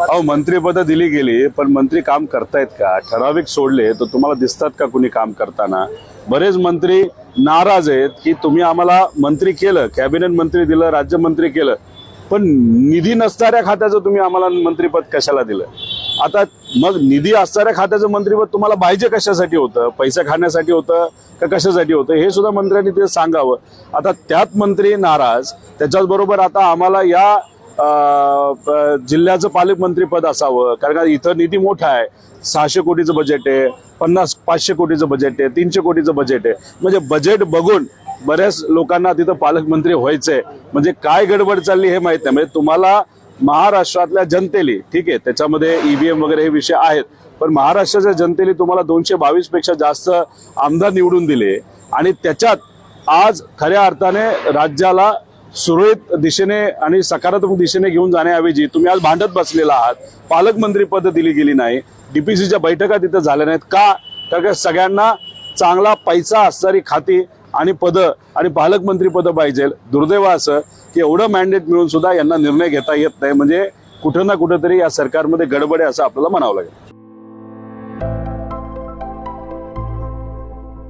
अहो मंत्रीपद दिली गेली पण मंत्री काम करतायत का? ठराविक सोडले तर तुम्हाला दिसतात का कुणी काम करताना? बरेच मंत्री नाराज आहेत की तुम्ही आम्हाला मंत्री केलं कॅबिनेट मंत्री दिलं राज्यमंत्री केलं पण निधी नसणाऱ्या खात्याचं तुम्ही आम्हाला मंत्रीपद कशाला दिलं? आता मग निधी असणाऱ्या खात्याचं मंत्रीपद तुम्हाला पाहिजे कशासाठी होतं? पैसे खाण्यासाठी होतं का कशासाठी होतं? हे सुद्धा मंत्र्यांनी ते सांगावं. आता त्यात मंत्री नाराज त्याच्याच बरोबर आता आम्हाला या जिल्ह्याचं पालकमंत्रीपद असावं. कारण का इथं निधी मोठा आहे. सहाशे कोटीचं बजेट आहे. पन्नास पाचशे कोटीचं बजेट आहे. तीनशे कोटीचं बजेट आहे. म्हणजे बजेट बघून बऱ्याच लोकांना तिथं पालकमंत्री व्हायचंय. म्हणजे काय गडबड चालली हे माहीत नाही. म्हणजे तुम्हाला महाराष्ट्रातल्या जनतेली ठीक आहे त्याच्यामध्ये ईव्हीएम वगैरे हे विषय आहेत. पण महाराष्ट्राच्या जनतेने तुम्हाला दोनशे बावीसपेक्षा जास्त आमदार निवडून दिले. आणि त्याच्यात आज खऱ्या अर्थाने राज्याला सुरळीत दिशेने आणि सकारात्मक दिशेने घेऊन जाण्याऐवजी तुम्ही आज भांडत बसलेला आहात. पालकमंत्री पद दिली गेली नाही. डीपीसीच्या बैठका तिथं झाल्या नाहीत. का? कारण का सगळ्यांना चांगला पैसा असणारी खाती आणि पद आणि पालकमंत्री पद पाहिजे. दुर्दैव असं की एवढं मॅन्डेट मिळून सुद्धा यांना निर्णय घेता येत नाही. म्हणजे कुठं ना कुठंतरी या सरकारमध्ये गडबड आहे असं आपल्याला म्हणावं लागेल.